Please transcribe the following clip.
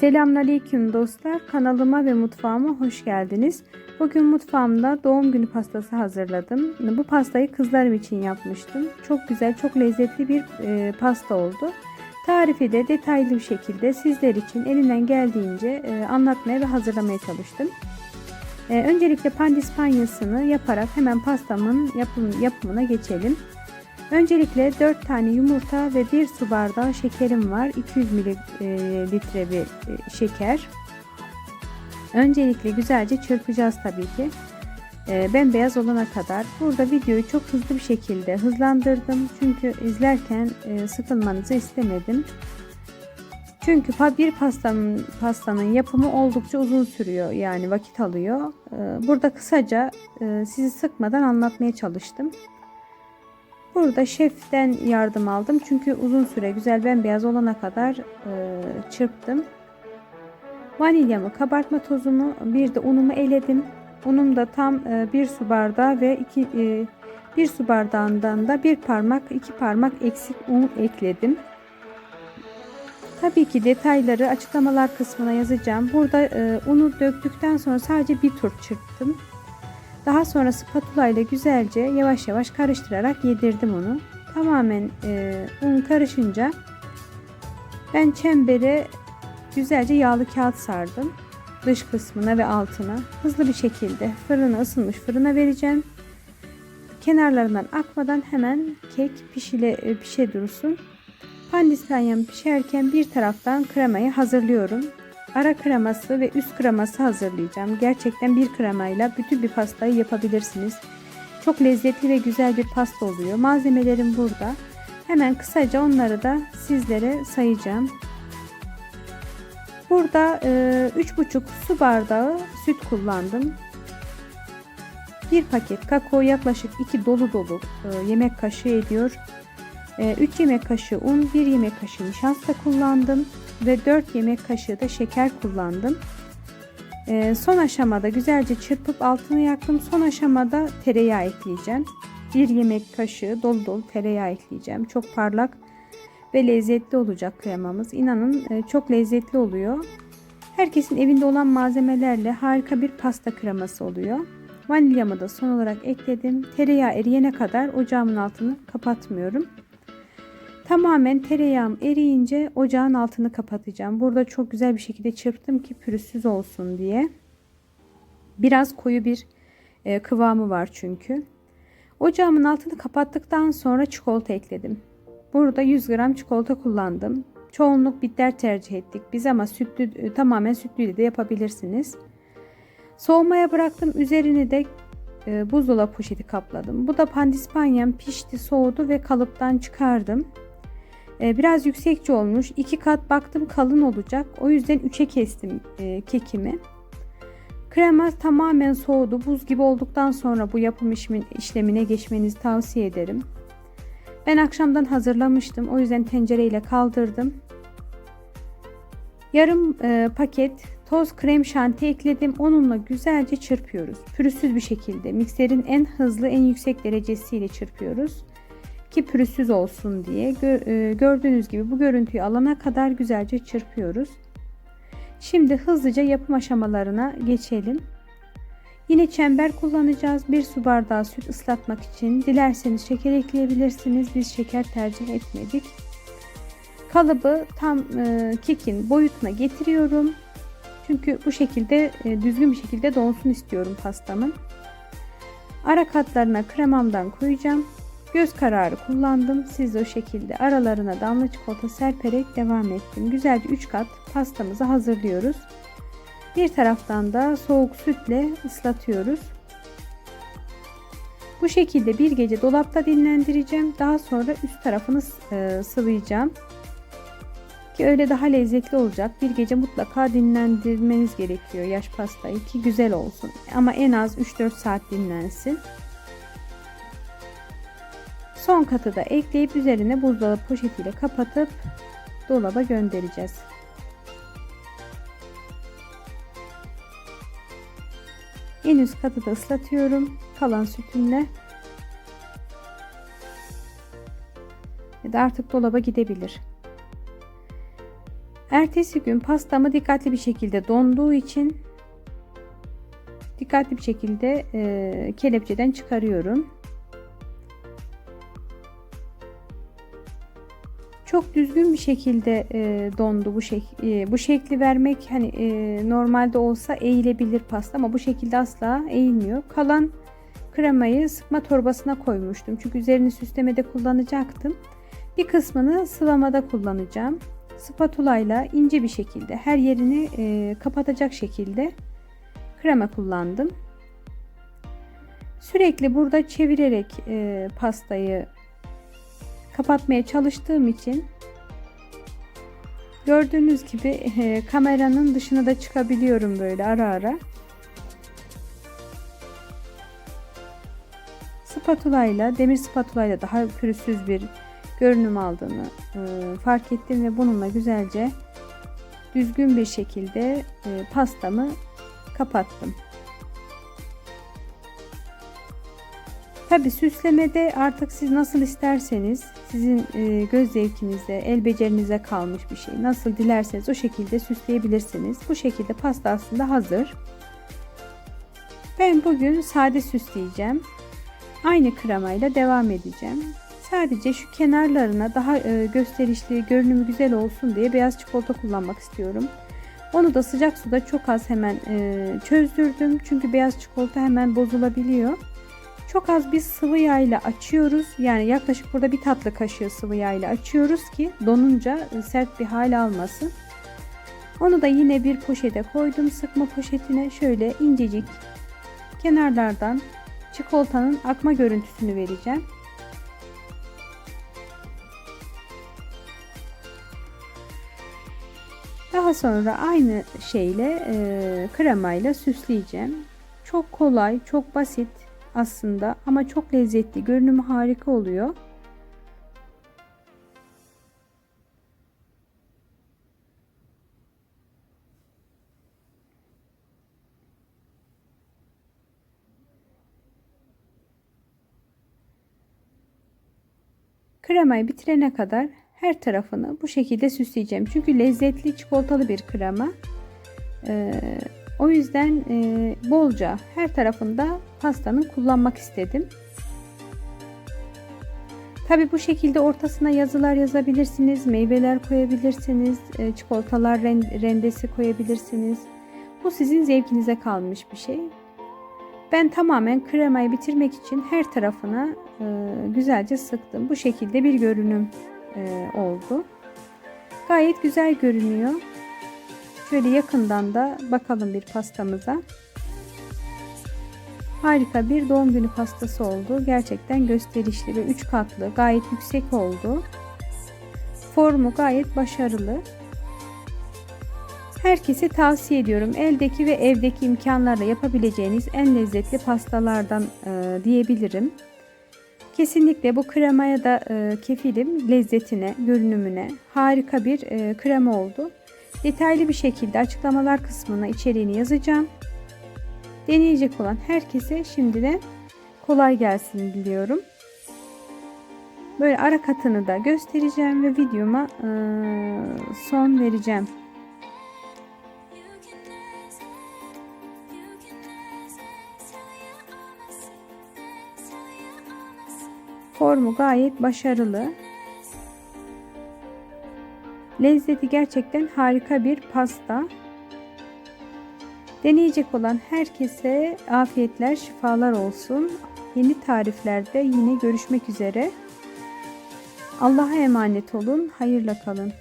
Selamünaleyküm dostlar. Kanalıma ve mutfağıma hoş geldiniz. Bugün mutfağımda doğum günü pastası hazırladım. Bu pastayı kızlarım için yapmıştım. Çok güzel, çok lezzetli bir e, pasta oldu. Tarifi de detaylı bir şekilde sizler için elinden geldiğince e, anlatmaya ve hazırlamaya çalıştım. E, öncelikle pandispanyasını yaparak hemen pastamın yapım, yapımına geçelim. Öncelikle 4 tane yumurta ve 1 su bardağı şekerim var. 200 mililitre bir e, şeker. Öncelikle güzelce çırpacağız tabii ki. E, bembeyaz olana kadar. Burada videoyu çok hızlı bir şekilde hızlandırdım. Çünkü izlerken e, sıkılmanızı istemedim. Çünkü bir pastanın, pastanın yapımı oldukça uzun sürüyor. Yani vakit alıyor. Burada kısaca sizi sıkmadan anlatmaya çalıştım. Burada şeften yardım aldım. Çünkü uzun süre güzel bembeyaz olana kadar e, çırptım. Vanilyamı, kabartma tozumu, bir de unumu eledim. Unum da tam e, bir su bardağı ve iki, e, bir su bardağından da bir parmak, iki parmak eksik un ekledim. Tabii ki detayları açıklamalar kısmına yazacağım. Burada e, unu döktükten sonra sadece bir tur çırptım. Daha sonra spatula ile güzelce yavaş yavaş karıştırarak yedirdim onu. Tamamen e, un karışınca ben çembere güzelce yağlı kağıt sardım. Dış kısmına ve altına hızlı bir şekilde fırına ısınmış fırına vereceğim. Kenarlarından akmadan hemen kek pişile, e, pişe dursun. Pandispanyam pişerken bir taraftan kremayı hazırlıyorum ara kreması ve üst kreması hazırlayacağım. Gerçekten bir kremayla bütün bir pastayı yapabilirsiniz. Çok lezzetli ve güzel bir pasta oluyor. Malzemelerim burada. Hemen kısaca onları da sizlere sayacağım. Burada e, 3,5 su bardağı süt kullandım. Bir paket kakao yaklaşık 2 dolu dolu e, yemek kaşığı ediyor. 3 e, yemek kaşığı un, 1 yemek kaşığı nişasta kullandım ve 4 yemek kaşığı da şeker kullandım. Ee, son aşamada güzelce çırpıp altını yaktım. Son aşamada tereyağı ekleyeceğim. 1 yemek kaşığı dolu dolu tereyağı ekleyeceğim. Çok parlak ve lezzetli olacak kremamız. İnanın e, çok lezzetli oluyor. Herkesin evinde olan malzemelerle harika bir pasta kreması oluyor. Vanilyamı da son olarak ekledim. Tereyağı eriyene kadar ocağımın altını kapatmıyorum. Tamamen tereyağım eriyince ocağın altını kapatacağım. Burada çok güzel bir şekilde çırptım ki pürüzsüz olsun diye. Biraz koyu bir e, kıvamı var çünkü. Ocağımın altını kapattıktan sonra çikolata ekledim. Burada 100 gram çikolata kullandım. Çoğunluk bitter tercih ettik biz ama sütlü e, tamamen sütlüyle de yapabilirsiniz. Soğumaya bıraktım. Üzerini de e, buzdolabı poşeti kapladım. Bu da pandispanyam pişti, soğudu ve kalıptan çıkardım. Ee, biraz yüksekçe olmuş. İki kat baktım kalın olacak. O yüzden üçe kestim e, kekimi. Krema tamamen soğudu. Buz gibi olduktan sonra bu yapım işlemine geçmenizi tavsiye ederim. Ben akşamdan hazırlamıştım. O yüzden tencereyle kaldırdım. Yarım e, paket toz krem şanti ekledim. Onunla güzelce çırpıyoruz. Pürüzsüz bir şekilde mikserin en hızlı en yüksek derecesiyle çırpıyoruz ki pürüzsüz olsun diye e, gördüğünüz gibi bu görüntüyü alana kadar güzelce çırpıyoruz. Şimdi hızlıca yapım aşamalarına geçelim. Yine çember kullanacağız. Bir su bardağı süt ıslatmak için dilerseniz şeker ekleyebilirsiniz. Biz şeker tercih etmedik. Kalıbı tam e, kekin boyutuna getiriyorum. Çünkü bu şekilde e, düzgün bir şekilde donsun istiyorum pastamın. Ara katlarına kremamdan koyacağım. Göz kararı kullandım. Siz de o şekilde aralarına damla çikolata serperek devam ettim. Güzelce 3 kat pastamızı hazırlıyoruz. Bir taraftan da soğuk sütle ıslatıyoruz. Bu şekilde bir gece dolapta dinlendireceğim. Daha sonra üst tarafını e, sıvayacağım. Ki öyle daha lezzetli olacak. Bir gece mutlaka dinlendirmeniz gerekiyor yaş pastayı ki güzel olsun. Ama en az 3-4 saat dinlensin. Son katı da ekleyip üzerine buzdolabı poşetiyle kapatıp dolaba göndereceğiz. En üst katı da ıslatıyorum kalan sütümle. Da artık dolaba gidebilir. Ertesi gün pastamı dikkatli bir şekilde donduğu için dikkatli bir şekilde e, kelepçeden çıkarıyorum. Çok düzgün bir şekilde e, dondu bu şek e, bu şekli vermek hani e, normalde olsa eğilebilir pasta ama bu şekilde asla eğilmiyor. Kalan kremayı sıkma torbasına koymuştum. Çünkü üzerini süslemede kullanacaktım. Bir kısmını sıvamada kullanacağım. Spatula ile ince bir şekilde her yerini e, kapatacak şekilde krema kullandım. Sürekli burada çevirerek e, pastayı kapatmaya çalıştığım için gördüğünüz gibi e, kameranın dışına da çıkabiliyorum böyle ara ara. Spatula ile demir spatula ile daha pürüzsüz bir görünüm aldığını e, fark ettim ve bununla güzelce düzgün bir şekilde e, pastamı kapattım. Tabi süslemede artık siz nasıl isterseniz sizin e, göz zevkinize, el becerinize kalmış bir şey. Nasıl dilerseniz o şekilde süsleyebilirsiniz. Bu şekilde pasta aslında hazır. Ben bugün sade süsleyeceğim. Aynı kremayla devam edeceğim. Sadece şu kenarlarına daha e, gösterişli, görünümü güzel olsun diye beyaz çikolata kullanmak istiyorum. Onu da sıcak suda çok az hemen e, çözdürdüm. Çünkü beyaz çikolata hemen bozulabiliyor. Çok az bir sıvı yağ ile açıyoruz. Yani yaklaşık burada bir tatlı kaşığı sıvı yağ ile açıyoruz ki donunca sert bir hal almasın. Onu da yine bir poşete koydum. Sıkma poşetine şöyle incecik kenarlardan çikolatanın akma görüntüsünü vereceğim. Daha sonra aynı şeyle e, kremayla süsleyeceğim. Çok kolay, çok basit aslında ama çok lezzetli. Görünümü harika oluyor. Kremayı bitirene kadar her tarafını bu şekilde süsleyeceğim. Çünkü lezzetli çikolatalı bir krema. Ee, o yüzden e, bolca her tarafında pastanın kullanmak istedim. Tabi bu şekilde ortasına yazılar yazabilirsiniz, meyveler koyabilirsiniz, e, çikolatalar rendesi koyabilirsiniz. Bu sizin zevkinize kalmış bir şey. Ben tamamen kremayı bitirmek için her tarafına e, güzelce sıktım. Bu şekilde bir görünüm e, oldu. Gayet güzel görünüyor. Şöyle yakından da bakalım bir pastamıza. Harika bir doğum günü pastası oldu. Gerçekten gösterişli ve 3 katlı gayet yüksek oldu. Formu gayet başarılı. Herkese tavsiye ediyorum. Eldeki ve evdeki imkanlarla yapabileceğiniz en lezzetli pastalardan e, diyebilirim. Kesinlikle bu kremaya da e, kefilim lezzetine, görünümüne. Harika bir e, krema oldu. Detaylı bir şekilde açıklamalar kısmına içeriğini yazacağım. Deneyecek olan herkese şimdiden kolay gelsin diliyorum. Böyle ara katını da göstereceğim ve videoma son vereceğim. Formu gayet başarılı. Lezzeti gerçekten harika bir pasta. Deneyecek olan herkese afiyetler, şifalar olsun. Yeni tariflerde yine görüşmek üzere. Allah'a emanet olun. Hayırla kalın.